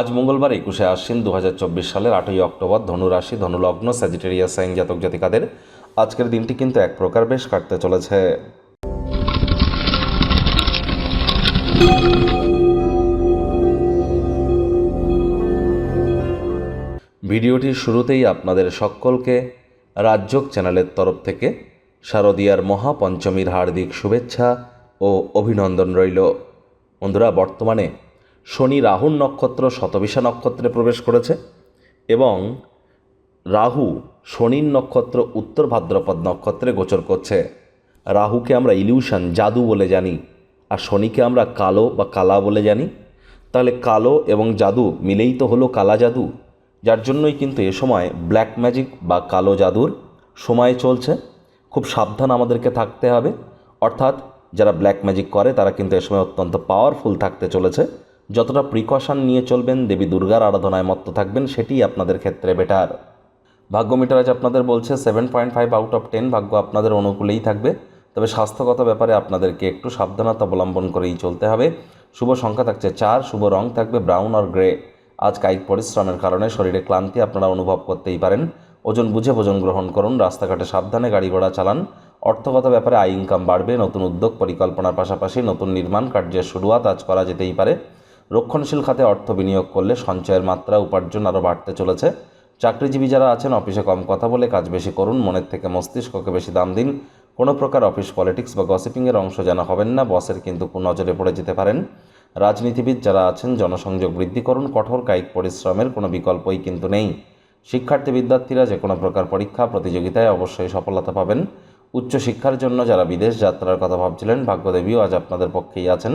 আজ মঙ্গলবার একুশে আশ্বিন দু হাজার চব্বিশ সালের আটই অক্টোবর ধনুরাশি, ধনুলগ্ন স্যাজিটেরিয়াস সাইন জাতক জাতিকাদের আজকের দিনটি কিন্তু এক প্রকার বেশ কাটতে চলেছে। ভিডিওটির শুরুতেই আপনাদের সকলকে রাজ্যক চ্যানেলের তরফ থেকে শারদীয়ার মহাপঞ্চমীর হার্দিক শুভেচ্ছা ও অভিনন্দন রইল। বন্ধুরা, বর্তমানে শনি রাহুর নক্ষত্র শতবিশা নক্ষত্রে প্রবেশ করেছে এবং রাহু শনির নক্ষত্র উত্তর ভাদ্রপদ নক্ষত্রে গোচর করছে। রাহুকে আমরা ইলিউশন, জাদু বলে জানি। আর শনিকে আমরা কালো বা কালা বলে জানি। তাহলে কালো এবং জাদু মিলেই তো হলো কালা জাদু। যার জন্যই কিন্তু এ সময় ব্ল্যাক ম্যাজিক বা কালো জাদুর সময় চলছে। খুব সাবধান আমাদেরকে থাকতে হবে। অর্থাৎ যারা ব্ল্যাক ম্যাজিক করে, তারা কিন্তু এ সময় অত্যন্ত পাওয়ারফুল থাকতে চলেছে। যতটা প্রিকশন নিয়ে চলবেন, দেবী দুর্গার আরাধনায় মত্ত থাকবেন, সেটিই আপনাদের ক্ষেত্রে বেটার ভাগ্য মিটার আজ আপনাদের বলছে seven point five out of ten ভাগ্য আপনাদের অনুকূলেই থাকবে। তবে স্বাস্থ্যগত ব্যাপারে আপনাদেরকে একটু সাবধানতা অবলম্বন করেই চলতে হবে। শুভ সংখ্যা থাকছে চার, শুভ রং থাকবে ব্রাউন আর গ্রে আজ কায়িক পরিশ্রমের কারণে শরীরে ক্লান্তি আপনারা অনুভব করতেই পারেন। ওজন বুঝে ভোজন গ্রহণ করুন, রাস্তাঘাটে সাবধানে গাড়ি ঘোড়া চালান। অর্থগত ব্যাপারে আয় ইনকাম বাড়বে, নতুন উদ্যোগ, পরিকল্পনার পাশাপাশি নতুন নির্মাণ কার্যের শুরুয়াত আজ করা যেতেই পারে। রক্ষণশীল খাতে অর্থ বিনিয়োগ করলে সঞ্চয়ের মাত্রা, উপার্জন আরও বাড়তে চলেছে। চাকরিজীবী যারা আছেন, অফিসে কম কথা বলে কাজ বেশি করুন, মনের থেকে মস্তিষ্ককে বেশি দাম দিন। কোনো প্রকার অফিস পলিটিক্স বা গসিপিংয়ের অংশ যেন হবেন না, বসের কিন্তু নজরে পড়ে যেতে পারেন। রাজনীতিবিদ যারা আছেন, জনসংযোগ বৃদ্ধি করুন, কঠোর কায়িক পরিশ্রমের কোনো বিকল্পই কিন্তু নেই। শিক্ষার্থী বিদ্যার্থীরা যে কোনো প্রকার পরীক্ষা, প্রতিযোগিতায় অবশ্যই সফলতা পাবেন। উচ্চশিক্ষার জন্য যারা বিদেশ যাত্রার কথা ভাবছিলেন, ভাগ্যদেবীও আজ আপনাদের পক্ষেই আছেন।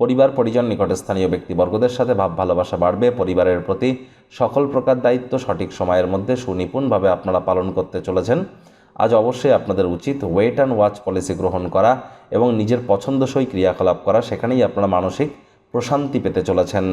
পরিবার, পরিজন, নিকট স্থানীয় ব্যক্তিবর্গদের সাথে ভাব, ভালোবাসা বাড়বে। পরিবারের প্রতি সকল প্রকার দায়িত্ব সঠিক সময়ের মধ্যে সুনিপুণভাবে আপনারা পালন করতে চলেছেন। আজ অবশ্যই আপনাদের উচিত ওয়েট অ্যান্ড ওয়াচ পলিসি গ্রহণ করা এবং নিজের পছন্দসই ক্রিয়াকলাপ করা। সেখানেই আপনারা মানসিক প্রশান্তি পেতে চলেছেন।